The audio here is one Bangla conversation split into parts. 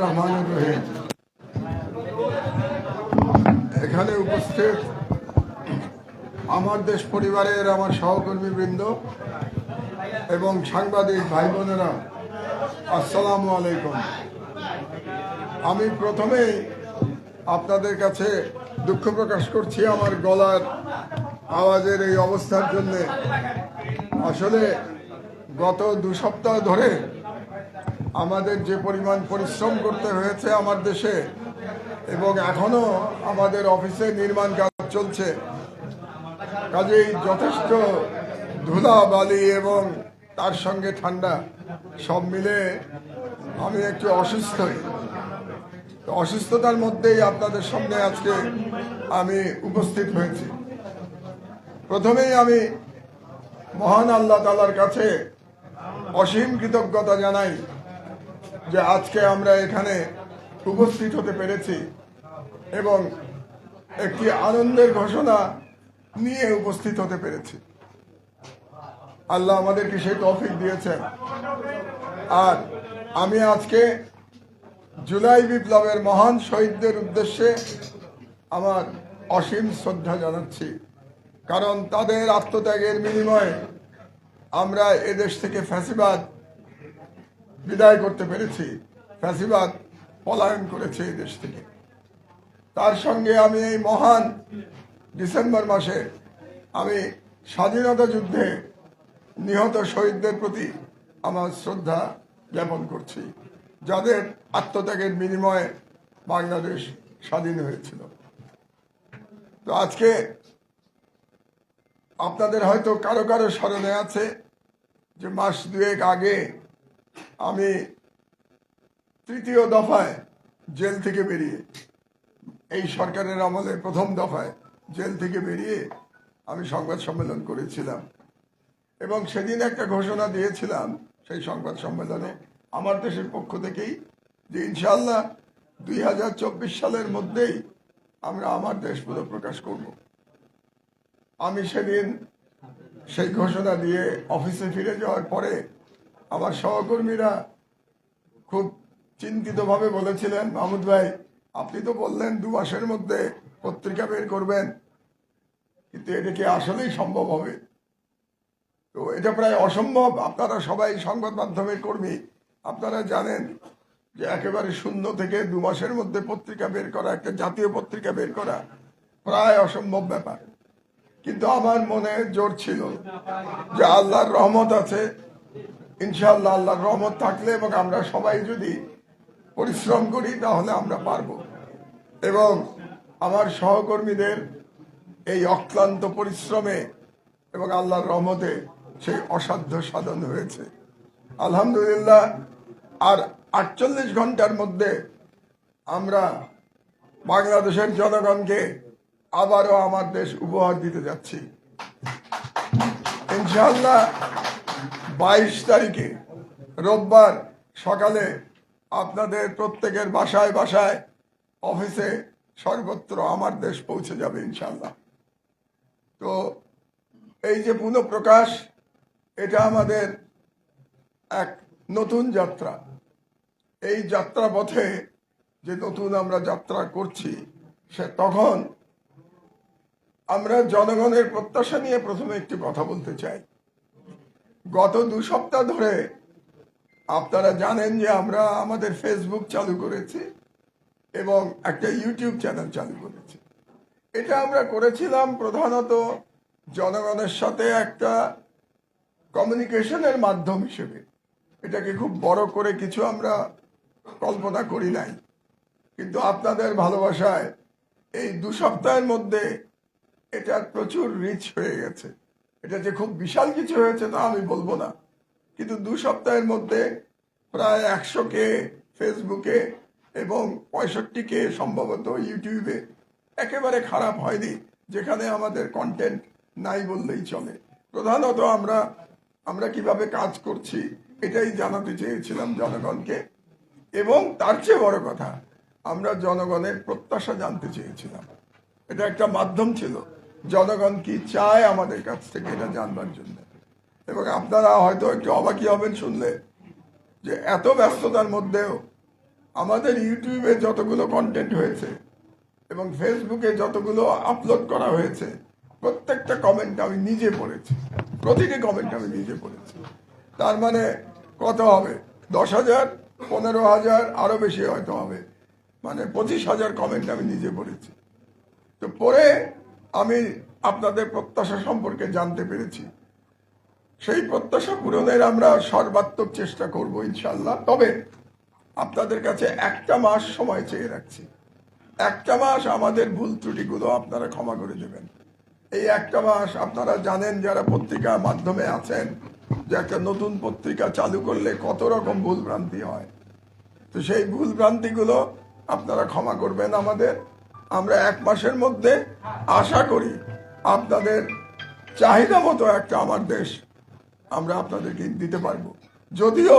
রহমান রহিম। এখানে উপস্থিত আমার দেশ পরিবারের আমার সহকর্মী বৃন্দ এবং সাংবাদিক ভাই বোনেরা আসসালামু আলাইকুম। আমি প্রথমেই আপনাদের কাছে দুঃখ প্রকাশ করছি আমার গলার আওয়াজের এই অবস্থার জন্যে। আসলে গত দু সপ্তাহ ধরে আমাদের যে পরিমাণ পরিশ্রম করতে হয়েছে আমার দেশে এবং এখনও আমাদের অফিসে নির্মাণ কাজ চলছে, কাজেই যথেষ্ট ধুলা বালি এবং তার সঙ্গে ঠান্ডা সব মিলে আমি একটু অসুস্থই অসুস্থতার মধ্যেই আপনাদের সামনে আজকে আমি উপস্থিত হয়েছি। প্রথমেই আমি মহান আল্লাহ তালার কাছে অসীম কৃতজ্ঞতা জানাই। যে আজকে আমরা এখানে উপস্থিত হতে পেরেছি এবং একটি আনন্দের ঘোষণা নিয়ে উপস্থিত হতে পেরেছি। আল্লাহ আমাদেরকে সেই তৌফিক দিয়েছেন। আর আমি আজকে জুলাই বিপ্লবের মহান শহীদদের উদ্দেশ্যে আমার অসীম শ্রদ্ধা জানাচ্ছি। কারণ তাদের আত্মত্যাগের বিনিময়ে আমরা এদেশ থেকে ফ্যাসিবাদ বিদায় করতে পেরেছি, ফ্যাসিবাদ পলায়ন করেছে এই দেশ থেকে। তার সঙ্গে আমি এই মহান ডিসেম্বর মাসে আমি স্বাধীনতা যুদ্ধে নিহত শহীদদের প্রতি আমার শ্রদ্ধা জ্ঞাপন করছি, যাদের আত্মত্যাগের বিনিময়ে বাংলাদেশ স্বাধীন হয়েছিল। তো আজকে আপনাদের হয়তো কারও কারও স্মরণে আছে যে মাস দুয়েক আগে আমি তৃতীয় দফায় জেল থেকে বেরিয়ে, এই সরকারের আমলে প্রথম দফায় জেল থেকে বেরিয়ে আমি সংবাদ সম্মেলন করেছিলাম। এবং সেদিন একটা ঘোষণা দিয়েছিলাম সেই সংবাদ সম্মেলনে আমার দেশের পক্ষ থেকেই যে ইনশাল্লাহ দুই হাজার চব্বিশ সালের মধ্যেই আমরা আমার দেশ পুরো প্রকাশ করব। আমি সেদিন সেই ঘোষণা দিয়ে অফিসে ফিরে যাওয়ার পরে আমার সহকর্মীরা খুব চিন্তিতভাবে বলেছিলেন, মাহমুদ ভাই, আপনি তো বললেন দু মাসের মধ্যে পত্রিকা বের করবেন, কিন্তু এটা কি আসলেই সম্ভব হবে? তো এটা প্রায় অসম্ভব। আপনারা সবাই সংবাদ মাধ্যমের কর্মী। আপনারা জানেন যে একেবারে শূন্য থেকে দু মাসের মধ্যে পত্রিকা বের করা, একটা জাতীয় পত্রিকা বের করা প্রায় অসম্ভব ব্যাপার। কিন্তু আমার মনে জোর ছিল যে আল্লাহর রহমত আছে ইনশাআল্লাহ আল্লাহর রহমত থাকলে এবং আমরা সবাই যদি পরিশ্রম করি, তাহলে আমরা পারব। এবং আমার সহকর্মীদের এই অক্লান্ত পরিশ্রমে এবং আল্লাহর রহমতে সেই অসাধ্য সাধন হয়েছে। আলহামদুলিল্লাহ, আর আটচল্লিশ ঘণ্টার মধ্যে আমরা বাংলাদেশের জনগণকে আবারও আমার দেশ উপহার দিতে যাচ্ছি। ইনশাআল্লাহ বাইশ তারিখে রোববার সকালে আপনাদের প্রত্যেকের বাসায় বাসায় অফিসে সর্বত্র আমার দেশ পৌঁছে যাবে ইনশাল্লাহ তো এই যে পুনঃপ্রকাশ, এটা আমাদের এক নতুন যাত্রা। এই যাত্রা পথে যে নতুন আমরা যাত্রা করছি, সে তখন আমরা জনগণের প্রত্যাশা নিয়ে প্রথমে একটি কথা বলতে চাই। গত দু সপ্তাহ ধরে আপনারা জানেন যে আমরা আমাদের ফেসবুক চালু করেছি এবং একটা ইউটিউব চ্যানেল চালু করেছি। এটা আমরা করেছিলাম প্রধানত জনগণের সাথে একটা কমিউনিকেশনের মাধ্যম হিসেবে। এটাকে খুব বড় করে কিছু আমরা কল্পনা করি নাই। কিন্তু আপনাদের ভালোবাসায় এই দু সপ্তাহের মধ্যে এটা প্রচুর রিচ হয়ে গেছে। এটা যে খুব বিশাল কিছু হয়েছে তা আমি বলব না। কিন্তু দু সপ্তাহের মধ্যে প্রায় একশো কে ফেসবুকে এবং পঁয়ষট্টি কে সম্ভবত ইউটিউবে একেবারে খারাপ হয়নি, যেখানে আমাদের কন্টেন্ট নাই বললেই চলে। প্রধানত আমরা আমরা কীভাবে কাজ করছি এটাই জানাতে চেয়েছিলাম জনগণকে। এবং তার চেয়ে বড় কথা, আমরা জনগণের প্রত্যাশা জানতে চেয়েছিলাম। এটা একটা মাধ্যম ছিল। জনগণ কি চায় আমাদের কাছ থেকে এটা জানবার জন্য? এবং আপনারা হয়তো একটু অবাকি হবেন শুনলে যে এত ব্যস্ততার মধ্যেও আমাদের ইউটিউবে যতগুলো কন্টেন্ট হয়েছে এবং ফেসবুকে যতগুলো আপলোড করা হয়েছে, প্রত্যেকটা কমেন্ট আমি নিজে পড়েছি। প্রতিটি কমেন্ট আমি নিজে পড়েছি। তার মানে কত হবে? দশ হাজার, পনেরো হাজার আরও বেশি হয়তো হবে। মানে পঁচিশ হাজার কমেন্ট আমি নিজে পড়েছি। তো পরে আমি আপনাদের প্রত্যাশা সম্পর্কে জানতে পেরেছি। সেই প্রত্যাশা পূরণের আমরা সর্বাত্মক চেষ্টা করব ইনশাল্লাহ তবে আপনাদের কাছে একটা মাস সময় চেয়ে রাখছি। একটা মাস আমাদের ভুল ত্রুটিগুলো আপনারা ক্ষমা করে দেবেন। এই একটা মাস আপনারা জানেন যারা পত্রিকা মাধ্যমে আছেন যে একটা নতুন পত্রিকা চালু করলে কত রকম ভুল ভ্রান্তি হয়। তো সেই ভুল ভ্রান্তিগুলো আপনারা ক্ষমা করবেন আমাদের। আমরা এক মাসের মধ্যে আশা করি আপনাদের চাহিদা মতো একটা আমার দেশ আমরা আপনাদেরকে দিতে পারব। যদিও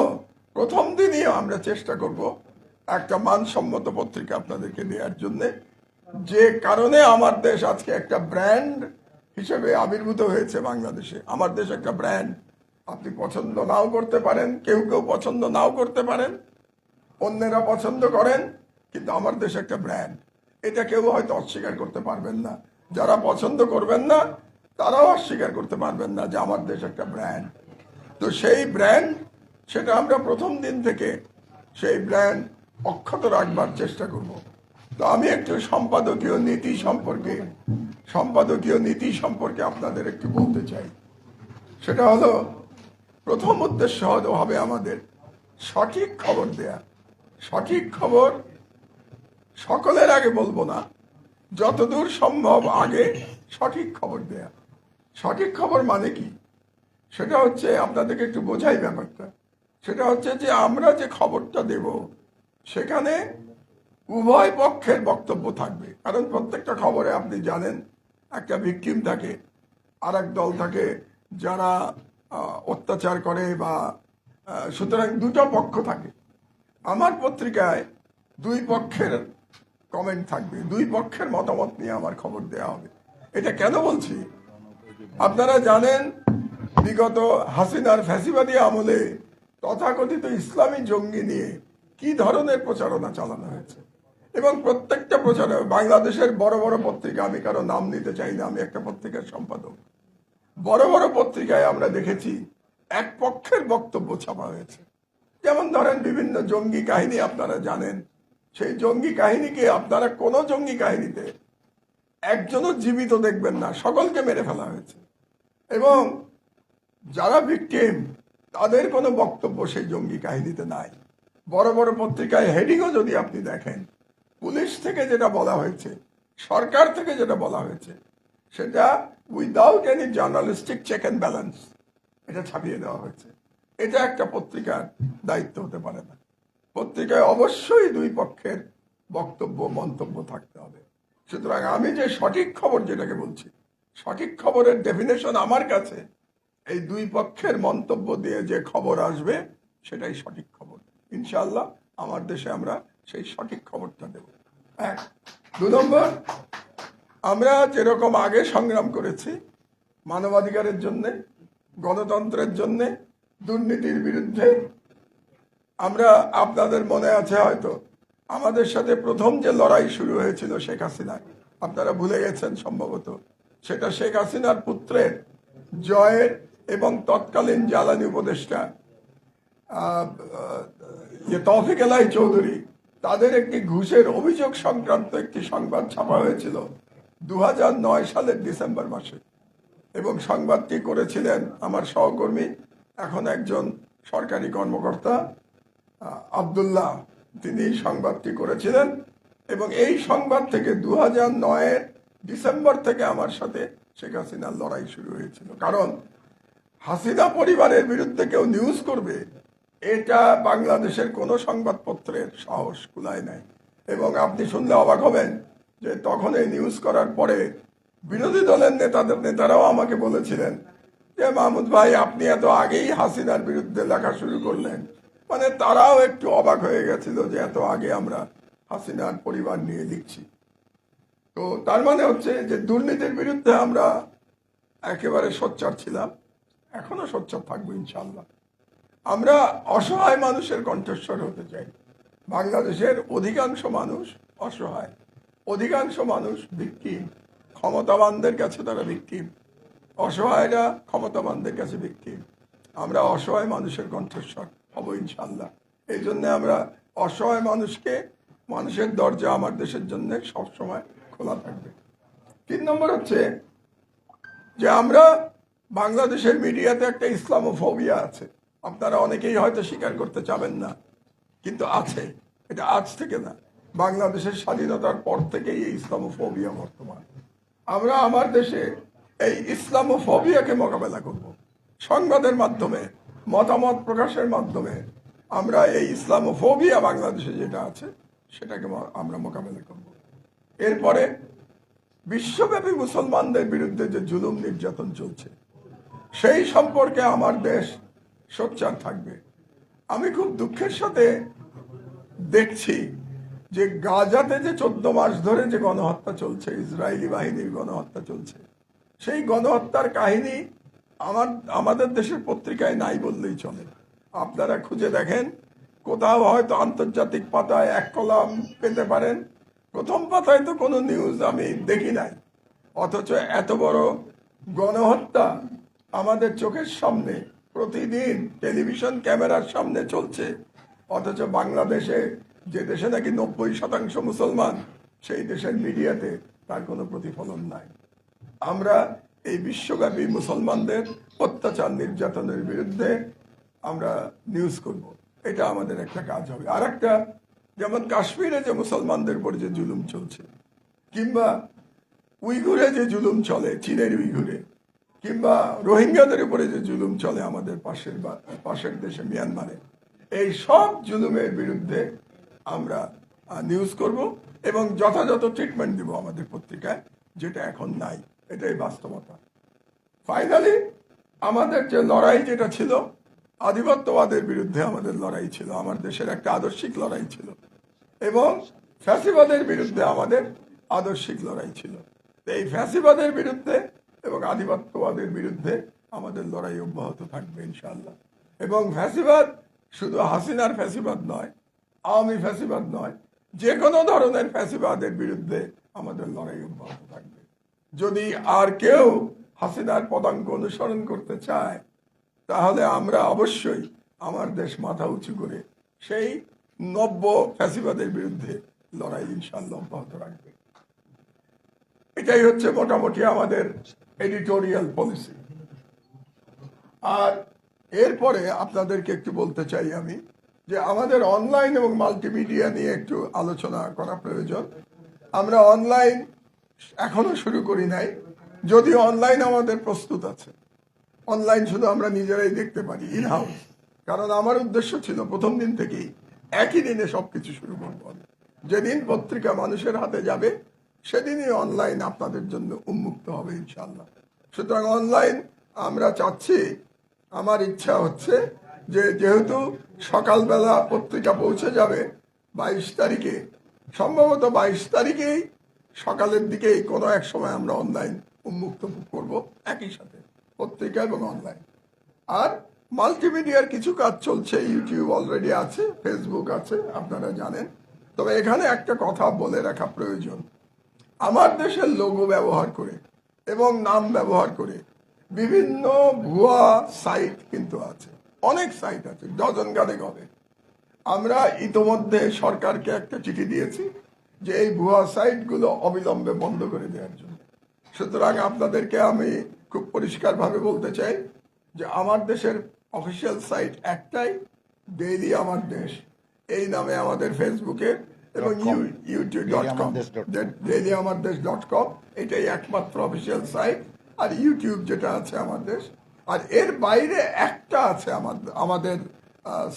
প্রথম দিনই আমরা চেষ্টা করব একটা মানসম্মত পত্রিকা আপনাদেরকে দেওয়ার জন্য। যে কারণে আমার দেশ আজকে একটা ব্র্যান্ড হিসেবে আবির্ভূত হয়েছে বাংলাদেশে। আমার দেশ একটা ব্র্যান্ড। আপনি পছন্দ নাও করতে পারেন, কেউ কেউ পছন্দ নাও করতে পারেন, অন্যেরা পছন্দ করেন, কিন্তু আমার দেশ একটা ব্র্যান্ড। এটা কেউ হয়তো অস্বীকার করতে পারবেন না। যারা পছন্দ করবেন না, তারাও অস্বীকার করতে পারবেন না যে আমার দেশ একটা ব্র্যান্ড তো সেই ব্র্যান্ড সেটা আমরা প্রথম দিন থেকে সেই ব্র্যান্ড অক্ষত রাখবার চেষ্টা করব। তো আমি একটু সম্পাদকীয় নীতি সম্পর্কে, সম্পাদকীয় নীতি সম্পর্কে আপনাদের একটু বলতে চাই। সেটা হলো, প্রথম উদ্দেশ্য হবে আমাদের সঠিক খবর দেয়া। সঠিক খবর সকলের আগে বলব না। যতদূর সম্ভব আগে সঠিক খবর দেয়া। সঠিক খবর মানে কি? সেটা হচ্ছে আপনাদেরকে একটু বোঝাই ব্যাপারটা। সেটা হচ্ছে যে আমরা যে খবরটা দেব, সেখানে উভয় পক্ষের বক্তব্য থাকবে। কারণ প্রত্যেকটা খবরে আপনি জানেন, একটা ভিকটিম থাকে আর এক দল থাকে যারা অত্যাচার করে বা সুতরাং দুটো পক্ষ থাকে। আমার পত্রিকায় দুই পক্ষের কমেন্ট থাকবে। দুই পক্ষের মতামত নিয়ে আমার খবর দেওয়া হবে। এটা কেন বলছি? আপনারা জানেন, বিগত হাসিনার ফ্যাসিবাদী আমলে তথাকথিত ইসলামী জঙ্গি নিয়ে কি ধরনের প্রচারণা চালানো হয়েছে? এবং প্রত্যেকটা প্রচারে বাংলাদেশের বড় বড় পত্রিকা, আমি কারও নাম নিতে চাই না, আমি একটা পত্রিকার সম্পাদক। বড় বড় পত্রিকায় আমরা দেখেছি, এক পক্ষের বক্তব্য ছাপা হয়েছে। যেমন ধরেন বিভিন্ন জঙ্গি কাহিনী আপনারা জানেন সেই জঙ্গি কাহিনীকে আপনারা কোনো জঙ্গি কাহিনীতে একজনও জীবিত দেখবেন না, সকলকে মেরে ফেলা হয়েছে। এবং যারা ভিকটিম তাদের কোনো বক্তব্য সেই জঙ্গি কাহিনীতে নাই। বড় বড় পত্রিকায় হেডিংও যদি আপনি দেখেন, পুলিশ থেকে যেটা বলা হয়েছে, সরকার থেকে যেটা বলা হয়েছে, সেটা without any journalistic check and balance এটা ছাপিয়ে দেওয়া হয়েছে। এটা একটা পত্রিকার দায়িত্ব হতে পারে না। পত্রিকায় অবশ্যই দুই পক্ষের বক্তব্য, মন্তব্য থাকতে হবে। সুতরাং আমি যে সঠিক খবর যেটাকে বলছি, সঠিক খবরের ডেফিনেশন আমার কাছে, এই দুই পক্ষের মন্তব্য দিয়ে যে খবর আসবে, সেটাই সঠিক খবর। ইনশাল্লাহ আমার দেশে আমরা সেই সঠিক খবরটা দেব। এক। দু নম্বর, আমরা যেরকম আগে সংগ্রাম করেছি, মানবাধিকারের জন্যে, গণতন্ত্রের জন্যে, দুর্নীতির বিরুদ্ধে আমরা আপনাদের মনে আছে হয়তো, আমাদের সাথে প্রথম যে লড়াই শুরু হয়েছিল শেখ হাসিনা আপনারা ভুলে গেছেন সম্ভবত, সেটা শেখ হাসিনার পুত্রের জয়ের এবং তৎকালীন জ্বালানি উপদেষ্টা ইয়ে তৌফিক এলাই চৌধুরী, তাদের একটি ঘুষের অভিযোগ সংক্রান্ত একটি সংবাদ ছাপা হয়েছিল দু হাজার নয় সালের ডিসেম্বর মাসে। এবং সংবাদটি করেছিলেন আমার সহকর্মী, এখন একজন সরকারি কর্মকর্তা আবদুল্লাহ, তিনি সংবাদটি করেছিলেন এবং এই সংবাদ থেকে দু হাজার নয়ের ডিসেম্বর থেকে আমার সাথে শেখ হাসিনার লড়াই শুরু হয়েছিল। কারণ হাসিনা পরিবারের বিরুদ্ধে কেউ নিউজ করবে, এটা বাংলাদেশের কোনো সংবাদপত্রের সাহস কুলায় নাই। এবং আপনি শুনলে অবাক হবেন যে তখন এই নিউজ করার পরে বিরোধী দলের নেতাদের, নেতারাও আমাকে বলেছিলেন যে, মাহমুদ ভাই, আপনি এত আগেই হাসিনার বিরুদ্ধে লেখা শুরু করলেন। মানে তারাও একটু অবাক হয়ে গেছিল যে এত আগে আমরা হাসিনার পরিবার নিয়ে লিখছি তো তার মানে হচ্ছে যে দুর্নীতির বিরুদ্ধে আমরা একেবারে সোচ্চার ছিলাম, এখনও সোচ্চার থাকব ইনশাল্লাহ আমরা অসহায় মানুষের কণ্ঠস্বর হতে চাই। বাংলাদেশের অধিকাংশ মানুষ অসহায়, অধিকাংশ মানুষ ভিক্টিম, ক্ষমতাবানদের কাছে তারা ভিক্টিম, অসহায়রা ক্ষমতাবানদের কাছে ভিক্টিম। আমরা অসহায় মানুষের কণ্ঠস্বর। হব ইনশাল্লাহ এই জন্যে আমরা অসহায় মানুষকে, মানুষের দরজা আমার দেশের জন্য সবসময় খোলা থাকবে। তিন নম্বর হচ্ছে যে আমরা বাংলাদেশের মিডিয়াতে একটা ইসলামোফোবিয়া আছে। আপনারা অনেকেই হয়তো স্বীকার করতে চাবেন না, কিন্তু আছে। এটা আজ থেকে না, বাংলাদেশের স্বাধীনতার পর থেকেই এই ইসলামোফোবিয়া বর্তমান। আমরা আমার দেশে এই ইসলামোফোবিয়াকে মোকাবেলা করব। সংবাদের মাধ্যমে মতামত প্রকাশের মাধ্যমে আমরা এই ইসলামোফোবিয়া বাংলাদেশে যেটা আছে, সেটাকে আমরা মোকাবেলা করব। এরপরে বিশ্বব্যাপী মুসলমানদের বিরুদ্ধে যে জুলুম নির্যাতন চলছে, সেই সম্পর্কে আমার দেশ সোচ্চার থাকবে। আমি খুব দুঃখের সাথে দেখছি যে গাজাতে যে চোদ্দ মাস ধরে যে গণহত্যা চলছে, ইসরায়েলি বাহিনীর গণহত্যা চলছে, সেই গণহত্যার কাহিনী আমার, আমাদের দেশের পত্রিকায় নাই বললেই চলে। আপনারা খুঁজে দেখেন, কোথাও হয়তো আন্তর্জাতিক পাতায় এক কলাম পেতে পারেন। প্রথম পাতায় তো কোনো নিউজ আমি দেখি নাই। অথচ এত বড় গণহত্যা আমাদের চোখের সামনে, প্রতিদিন টেলিভিশন ক্যামেরার সামনে চলছে। অথচ বাংলাদেশে যে দেশে নাকি নব্বই শতাংশ মুসলমান, সেই দেশের মিডিয়াতে তার কোনো প্রতিফলন নাই। আমরা এই বিশ্বব্যাপী মুসলমানদের অত্যাচার, নির্যাতনের বিরুদ্ধে আমরা নিউজ করব। এটা আমাদের একটা কাজ হবে। আর একটা যেমন কাশ্মীরে যে মুসলমানদের উপর যে জুলুম চলছে, কিংবা উইঘুরে যে জুলুম চলে, চীনের উইঘুরে, কিংবা রোহিঙ্গাদের উপরে যে জুলুম চলে আমাদের পাশের পাশের দেশে মিয়ানমারে, এই সব জুলুমের বিরুদ্ধে আমরা নিউজ করব এবং যথাযথ ট্রিটমেন্ট দিব আমাদের পত্রিকায়, যেটা এখন নাই। এটাই বাস্তবতা। ফাইনালি আমাদের যে লড়াই যেটা ছিল, আধিপত্যবাদের বিরুদ্ধে আমাদের লড়াই ছিল, আমার দেশের একটা আদর্শিক লড়াই ছিল, এবং ফ্যাসিবাদের বিরুদ্ধে আমাদের আদর্শিক লড়াই ছিল। এই ফ্যাসিবাদের বিরুদ্ধে এবং আধিপত্যবাদের বিরুদ্ধে আমাদের লড়াই অব্যাহত থাকবে ইনশাল্লাহ এবং ফ্যাসিবাদ শুধু হাসিনার ফ্যাসিবাদ নয়, আওয়ামী ফ্যাসিবাদ নয় যে কোনো ধরনের ফ্যাসিবাদের বিরুদ্ধে আমাদের লড়াই অব্যাহত থাকবে। যদি আর কেউ হাসিনার পদাঙ্ক অনুসরণ করতে চায়, তাহলে আমরা অবশ্যই আমার দেশ মাথা উঁচু করে সেই নব্য ফ্যাসিবাদের বিরুদ্ধে লড়াই ইনশাল্লাহ অব্যাহত রাখবে। এটাই হচ্ছে মোটামুটি আমাদের এডিটোরিয়াল পলিসি আর এরপরে আপনাদেরকে একটু বলতে চাই আমি যে আমাদের অনলাইন এবং মাল্টিমিডিয়া নিয়ে একটু আলোচনা করা প্রয়োজন। আমরা অনলাইন এখনও শুরু করি নাই। যদিও অনলাইন আমাদের প্রস্তুত আছে। অনলাইন শুধু আমরা নিজেরাই দেখতে পারি ইন হাউস কারণ আমার উদ্দেশ্য ছিল প্রথম দিন থেকেই একই দিনে সবকিছু শুরু করব। যেদিন পত্রিকা মানুষের হাতে যাবে, সেদিনই অনলাইন আপনাদের জন্য উন্মুক্ত হবে ইনশাল্লাহ সুতরাং অনলাইন আমরা চাচ্ছি, আমার ইচ্ছা হচ্ছে যে যেহেতু সকালবেলা পত্রিকা পৌঁছে যাবে, বাইশ তারিখে, সম্ভবত বাইশ তারিখেই সকালের দিকেই কোনো এক সময় আমরা অনলাইন উন্মুক্ত করব, একই সাথে পত্রিকা এবং অনলাইন আর মাল্টিমিডিয়ার কিছু কাজ চলছে ইউটিউব অলরেডি আছে ফেসবুক আছে, আপনারা জানেন। তবে এখানে একটা কথা বলে রাখা প্রয়োজন। আমার দেশের লোগো ব্যবহার করে এবং নাম ব্যবহার করে বিভিন্ন ভুয়া সাইট কিন্তু আছে। অনেক সাইট আছে, ডজন গানেক হবে আমরা ইতোমধ্যে সরকারকে একটা চিঠি দিয়েছি যে এই ভুয়া সাইটগুলো অবিলম্বে বন্ধ করে দেওয়ার জন্য। সুতরাং আপনাদেরকে আমি খুব পরিষ্কারভাবে বলতে চাই যে আমার দেশের অফিসিয়াল সাইট একটাই ডেইলি আমার দেশ। এই নামে আমাদের ফেসবুকে এবং ইউটিউব ডট কম। ডেইলি আমার দেশ ডট কম। এটাই একমাত্র অফিসিয়াল সাইট। আর ইউটিউব যেটা আছে আমার দেশ। আর এর বাইরে একটা আছে আমার আমাদের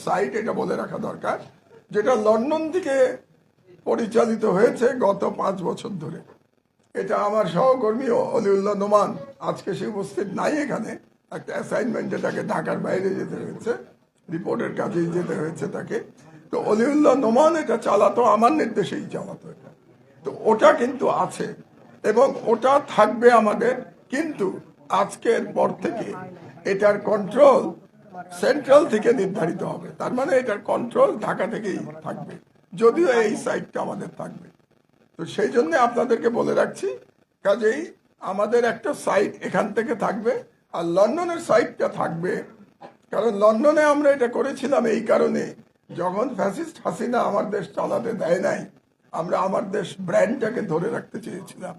সাইট এটা বলে রাখা দরকার। যেটা লন্ডন থেকে পরিচালিত হয়েছে গত পাঁচ বছর ধরে। এটা আমার সহকর্মী অলিউল্লাহ নোমান আজকে সে উপস্থিত নাই এখানে। একটা অ্যাসাইনমেন্টে তাকে ঢাকার বাইরে যেতে হয়েছে রিপোর্টের কাজেই যেতে হয়েছে তাকে। তো অলিউল্লাহ নোমান এটা চালাতো, আমার নির্দেশেই চালাতো এটা। তো ওটা কিন্তু আছে এবং ওটা থাকবে আমাদের, কিন্তু আজকের পর থেকে এটার কন্ট্রোল সেন্ট্রাল থেকে নির্ধারিত হবে। তার মানে এটার কন্ট্রোল ঢাকা থেকেই থাকবে। যদিও এই সাইটটা আমাদের থাকবে। তো সেই জন্য আপনাদেরকে বলে রাখছি কাজেই আমাদের একটা সাইট এখান থেকে থাকবে আর লন্ডনের সাইটটা থাকবে। কারণ লন্ডনে আমরা এটা করেছিলাম এই কারণে যখন ফ্যাসিস্ট হাসিনা আমার দেশ চালাতে দেয় নাই আমরা আমার দেশ ব্র্যান্ডটাকে ধরে রাখতে চেয়েছিলাম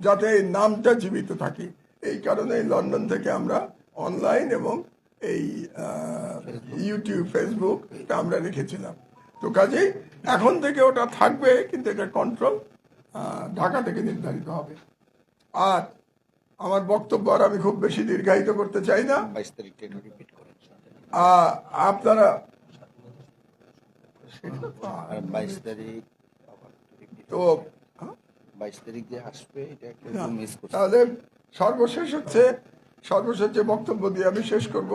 যাতে এই নামটা জীবিত থাকে। এই কারণে লন্ডন থেকে আমরা অনলাইন এবং এই ইউটিউব ফেসবুক এটা আমরা রেখেছিলাম। তো কাজেই এখন থেকে ওটা থাকবে কিন্তু এটা কন্ট্রোল ঢাকা থেকে নির্ধারিত হবে। আর আমার বক্তব্য আর আমি খুব বেশি দীর্ঘায়িত করতে চাই না। আপনারা বাইশ তারিখ তো হ্যাঁ? বাইশ তারিখ যে আসবে তাহলে সর্বশেষ হচ্ছে সর্বশেষ যে বক্তব্য দিয়ে আমি শেষ করব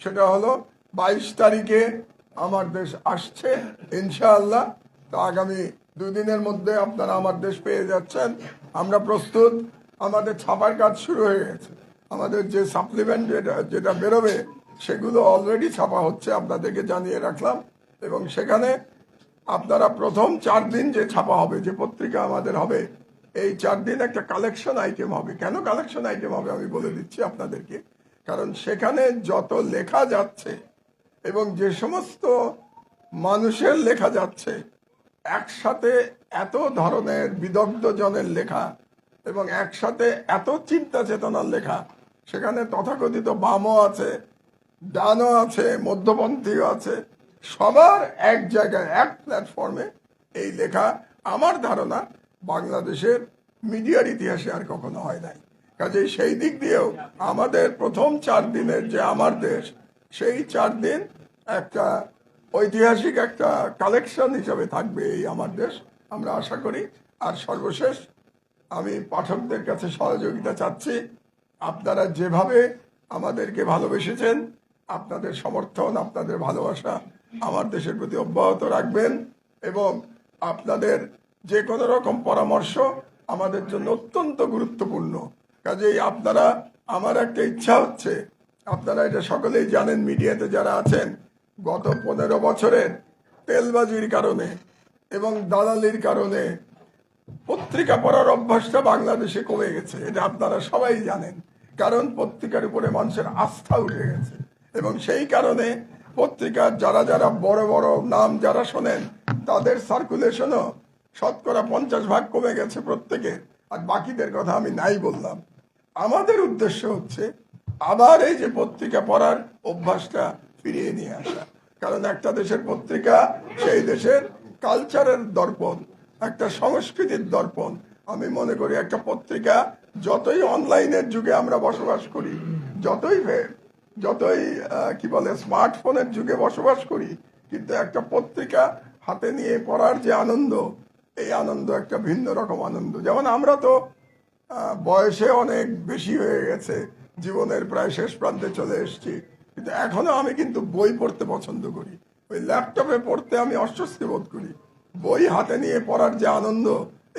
সেটা হলো বাইশ তারিখে আমার দেশ আসছে, ইনশাআল্লাহ। তো আগামী দুদিনের মধ্যে আপনারা আমার দেশ পেয়ে যাচ্ছেন। আমরা প্রস্তুত। আমাদের ছাপার কাজ শুরু হয়ে গেছে। আমাদের যে সাপ্লিমেন্ট যেটা যেটা বেরোবে, সেগুলো অলরেডি ছাপা হচ্ছে, আপনাদেরকে জানিয়ে রাখলাম। এবং সেখানে আপনারা প্রথম চার দিন যে ছাপা হবে, যে পত্রিকা আমাদের হবে, এই চার দিন একটা কালেকশন আইটেম হবে। কেন কালেকশন আইটেম হবে আমি বলে দিচ্ছি আপনাদেরকে? কারণ সেখানে যত লেখা যাচ্ছে এবং যে সমস্ত মানুষের লেখা যাচ্ছে, একসাথে এত ধরনের বিদগ্ধ জনের লেখা এবং একসাথে এত চিন্তা চেতনার লেখা, সেখানে তথাকথিত বামও আছে, ডানও আছে, মধ্যপন্থীও আছে, সবার এক জায়গায়, এক প্ল্যাটফর্মে এই লেখা আমার ধারণা বাংলাদেশের মিডিয়ার ইতিহাসে আর কখনো হয় নাই। কাজেই সেই দিক দিয়েও আমাদের প্রথম চার দিনের যে আমার দেশ, সেই চার দিন একটা ঐতিহাসিক একটা কালেকশন হিসাবে থাকবে এই আমার দেশ, আমরা আশা করি। আর সর্বশেষ, আমি পাঠকদের কাছে সহযোগিতা চাচ্ছি, আপনারা যেভাবে আমাদেরকে ভালোবেসেছেন, আপনাদের সমর্থন, আপনাদের ভালোবাসা আমার দেশের প্রতি অব্যাহত রাখবেন এবং আপনাদের যে কোনো রকম পরামর্শ আমাদের জন্য অত্যন্ত গুরুত্বপূর্ণ। কাজেই আপনারা, আমার একটা ইচ্ছা হচ্ছে, আপনারা এটা সকলেই জানেন, মিডিয়াতে যারা আছেন গত পনেরো বছরের তেলবাজির কারণে এবং দালালির কারণে পত্রিকা পড়ার অভ্যাসটা বাংলাদেশে কমে গেছে, এটা আপনারা সবাই জানেন। কারণ পত্রিকার উপরে মানুষের আস্থা উঠে গেছে। এবং সেই কারণে পত্রিকার যারা যারা বড় বড় নাম যারা শোনেন, তাদের সার্কুলেশনও শতকরা পঞ্চাশ ভাগ কমে গেছে প্রত্যেকে। আর বাকিদের কথা আমি নাই বললাম। আমাদের উদ্দেশ্য হচ্ছে, আবার এই যে পত্রিকা পড়ার অভ্যাসটা ফিরিয়ে নিয়ে আসা। কারণ একটা দেশের পত্রিকা, সেই দেশের কালচারের দর্পণ, একটা সংস্কৃতির দর্পণ। আমি মনে করি একটা পত্রিকা, যতই অনলাইনের যুগে আমরা বসবাস করি, যতই যতই কি বলে স্মার্টফোনের যুগে বসবাস করি, কিন্তু একটা পত্রিকা হাতে নিয়ে পড়ার যে আনন্দ, এই আনন্দ একটা ভিন্ন রকম আনন্দ। যেমন আমরা তো বয়সে অনেক বেশি হয়ে গেছে, জীবনের প্রায় শেষ প্রান্তে চলে এসেছি। কিন্তু এখনও আমি কিন্তু বই পড়তে পছন্দ করি। ওই ল্যাপটপে পড়তে আমি অস্বস্তি বোধ করি। বই হাতে নিয়ে পড়ার যে আনন্দ,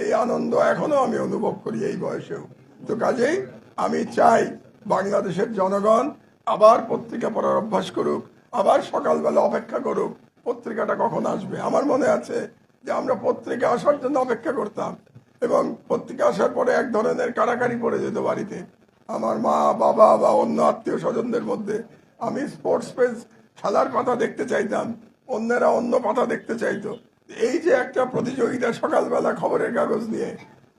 এই আনন্দ এখনও আমি অনুভব করি এই বয়সেও। তো কাজেই আমি চাই বাংলাদেশের জনগণ আবার পত্রিকা পড়ার অভ্যাস করুক, আবার সকালবেলা অপেক্ষা করুক, পত্রিকাটা কখন আসবে? আমার মনে আছে যে আমরা পত্রিকা আসার জন্য অপেক্ষা করতাম এবং পত্রিকা আসার পরে এক ধরনের কারাকারি পড়ে যেত বাড়িতে। আমার মা, বাবা বা অন্য আত্মীয় স্বজনদের মধ্যে আমি স্পোর্টস পেজ খেলার পাতা দেখতে চাইতাম অন্যেরা অন্য পাতা দেখতে চাইতো। এই যে একটা প্রতিযোগিতা সকালবেলা খবরের কাগজ নিয়ে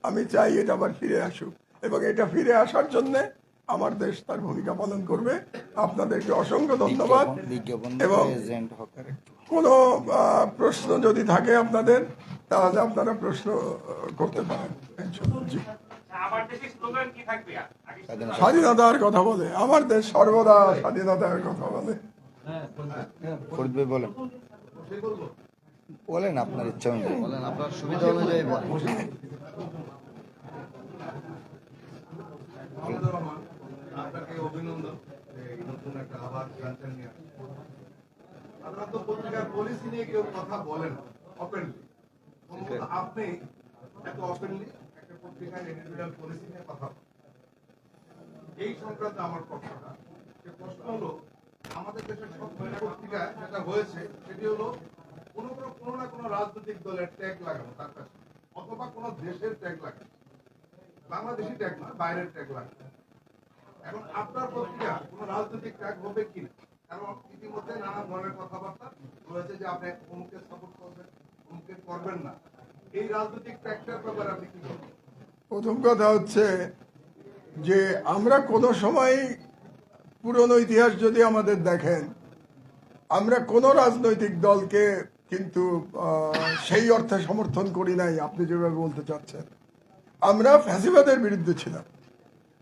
আমি চাই এটা আবার ফিরে আসুক। এবং এটা ফিরে আসার জন্য আমার দেশ তার ভূমিকা পালন করবে। আপনাদেরকে অসংখ্য ধন্যবাদ। এবং কোনো প্রশ্ন যদি থাকে আপনাদের তাহলে আপনারা প্রশ্ন করতে পারেন। স্বাধীনতার কথা বলে। আমার দেশ সর্বদা স্বাধীনতার কথা বলে। ফরিদ বলেন বলেন আপনার ইচ্ছা অনুযায়ী। বলেন আপনার সুবিধা অনুযায়ী বলেন। আপনাকে অভিনন্দন। নতুন একটা আবার জানতেন নিয়ে সাধারণত পত্রিকার পলিসি নিয়ে কেউ কথা বলেন ওপেনলি আপনি এত ওপেনলি একটা এখন আপনার পত্রিকা কোনো রাজনৈতিক ট্যাগ হবে কি না? কারণ ইতিমধ্যে নানা ধরনের কথাবার্তা রয়েছে যে আপনি অমুককে সাপোর্ট করবেন অমুককে করবেন না। এই রাজনৈতিক ট্যাগটার ব্যাপারে আপনি কি বলবেন? প্রথম কথা হচ্ছে যে আমরা কোনো সময় পুরনো ইতিহাস যদি আমাদের দেখেন, আমরা কোনো রাজনৈতিক দলকে কিন্তু সেই অর্থে সমর্থন করি নাই, আপনি যেভাবে বলতে চাচ্ছেন। আমরা ফ্যাসিবাদের বিরুদ্ধে ছিলাম।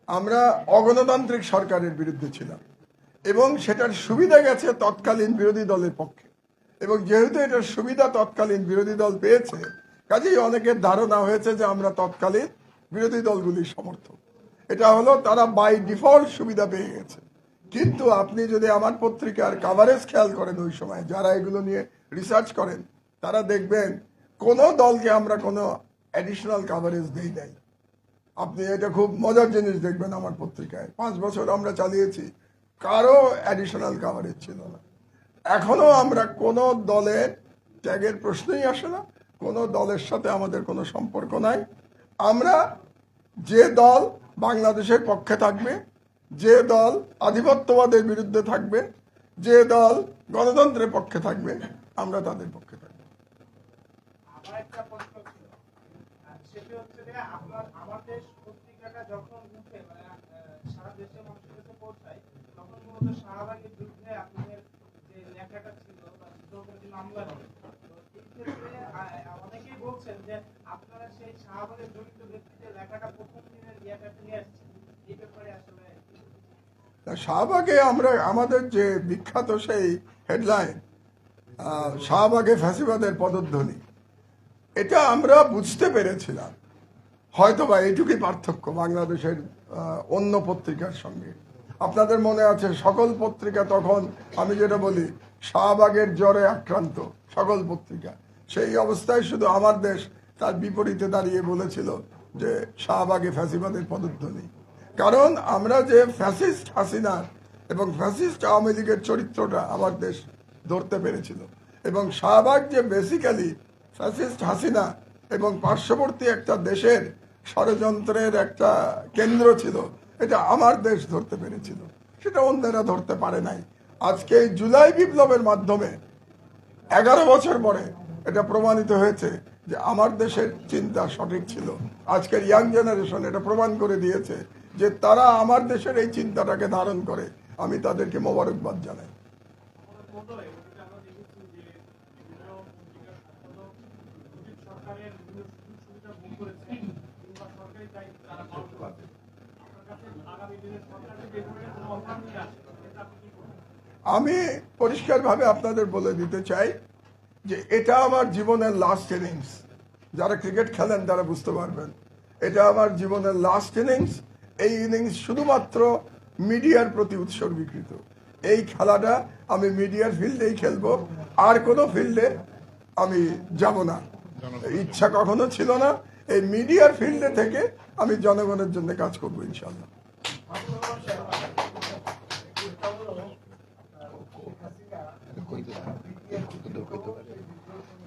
আমরা অগণতান্ত্রিক সরকারের বিরুদ্ধে ছিলাম। এবং সেটার সুবিধা গেছে তৎকালীন বিরোধী দলের পক্ষে। এবং যেহেতু এটার সুবিধা তৎকালীন বিরোধী দল পেয়েছে, কাজেই অনেকের ধারণা হয়েছে যে আমরা তৎকালীন বিরোধী দলগুলির সমর্থক। এটা হলো তারা বাই ডিফল্ট সুবিধা পেয়ে গেছে। কিন্তু আপনি যদি আমার পত্রিকার কাভারেজ খেয়াল করেন ওই সময়, যারা এগুলো নিয়ে রিসার্চ করেন, তারা দেখবেন কোনো দলকে আমরা কোনো অ্যাডিশনাল কাভারেজ দেই নাই। আপনি এটা খুব মজার জিনিস দেখবেন আমার পত্রিকায়। পাঁচ বছর আমরা চালিয়েছি, কারও অ্যাডিশনাল কাভারেজ ছিল না। এখনও আমরা কোনো দলের ত্যাগের প্রশ্নই আসে না, কোনো দলের সাথে আমাদের কোনো সম্পর্ক নাই। আমরা যে দল বাংলাদেশের পক্ষে থাকবে, যে দল আধিপত্যবাদের বিরুদ্ধে থাকবে, যে দল গণতন্ত্রের পক্ষে থাকবে, আমরা তাদের পক্ষে থাকব আমার একটা প্রশ্ন ছিল আর সেটি হচ্ছে যে আপনার আমার দেশ পত্রিকাটা যখন উঠে মানে আহ, সারা দেশের মানুষের কাছে পৌঁছায় তখন মূলত শাহবাগের যুদ্ধে আপনাদের যে লেখাটা ছিল বা চিত্রকৃতি মামলা ছিল তো এই ক্ষেত্রে আহ, অনেকেই বলছেন শাহবাগে আমরা, আমাদের যে বিখ্যাত সেই হেডলাইন শাহবাগে ফ্যাসিবাদের পদধ্বনি, এটা আমরা বুঝতে পেরেছিলাম। হয়তো বা এইটুকুই পার্থক্য বাংলাদেশের অন্য পত্রিকার সঙ্গে। আপনাদের মনে আছে সকল পত্রিকা তখন, আমি যেটা বলি, শাহবাগের জ্বরে আক্রান্ত সকল পত্রিকা। সেই অবস্থায় শুধু আমার দেশ তার বিপরীতে দাঁড়িয়ে বলেছিল যে শাহবাগে ফ্যাসিবাদের পদধ্বনি। কারণ আমরা যে ফ্যাসিস্ট হাসিনা এবং ফ্যাসিস্ট আওয়ামী লীগের চরিত্রটা আমার দেশ ধরতে পেরেছিল। এবং শাহবাগ যে বেসিক্যালি ফ্যাসিস্ট হাসিনা এবং পার্শ্ববর্তী একটা দেশের ষড়যন্ত্রের একটা কেন্দ্র ছিল, এটা আমার দেশ ধরতে পেরেছিল। সেটা অন্যরা ধরতে পারে নাই। আজকে জুলাই বিপ্লবের মাধ্যমে এগারো বছর পরে এটা প্রমাণিত হয়েছে যে আমার দেশের চিন্তা সঠিক ছিল। আজকের ইয়াং জেনারেশন এটা প্রমাণ করে দিয়েছে যে তারা আমার দেশের এই চিন্তাটাকে ধারণ করে। আমি তাদেরকে মোবারকবাদ জানাই। আমি পরিষ্কারভাবে আপনাদের বলে দিতে চাই যে এটা আমার জীবনের লাস্ট ইনিংস যারা ক্রিকেট খেলেন, তারা বুঝতে পারবেন। এটা আমার জীবনের লাস্ট ইনিংস এই ইনিংস শুধুমাত্র মিডিয়ার প্রতি উৎসর্গীকৃত। এই খেলাটা আমি মিডিয়ার ফিল্ডেই খেলব। আর কোনো ফিল্ডে আমি যাব না। ইচ্ছা কখনো ছিল না। এই মিডিয়ার ফিল্ডে থেকে আমি জনগণের জন্য কাজ করব ইনশাল্লাহ কইতে কইতে কইতে পারে আসে বিডিআর বাহিনী থেকে বিলোপ করে নামটাকে বিজেপি করা করে দিয়েছে এবং সেই সময় তিনি বলেছিলেন যেখানে বিদ্রোহ হয়েছে সেই কারণে বিজেপি এই কথাটার মধ্যে একটা আরেকটা বড় ধরনের শয়তানি কাজ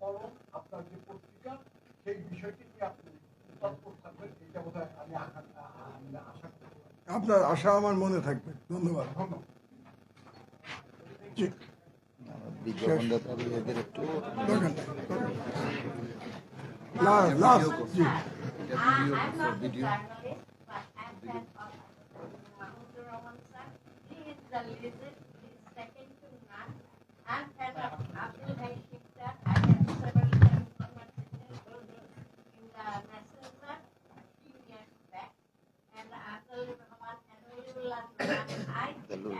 কলম আপনার যে পত্রিকা সেই বিষয়টি নিয়ে আপনি তৎপর থাকবেন এটা বোধ হয় আমি আমি আশা করি। আপনার আশা আমার মনে থাকবে। ধন্যবাদ। ধন্যবাদ। I have the Lord.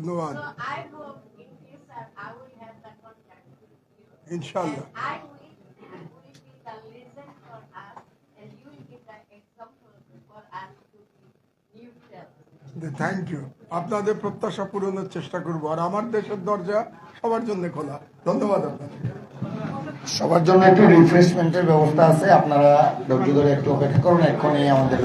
ধন্যবাদ ইনশাল্লাহ থ্যাংক ইউ আপনাদের প্রত্যাশা পূরণের চেষ্টা করব। আর আমার দেশের দরজা সবার জন্য খোলা। ধন্যবাদ আপনাদের। সবার জন্য একটু রিফ্রেশমেন্টের ব্যবস্থা আছে। আপনারা ধৈর্য ধরে একটু অপেক্ষা করুন। এক্ষুনি আমাদের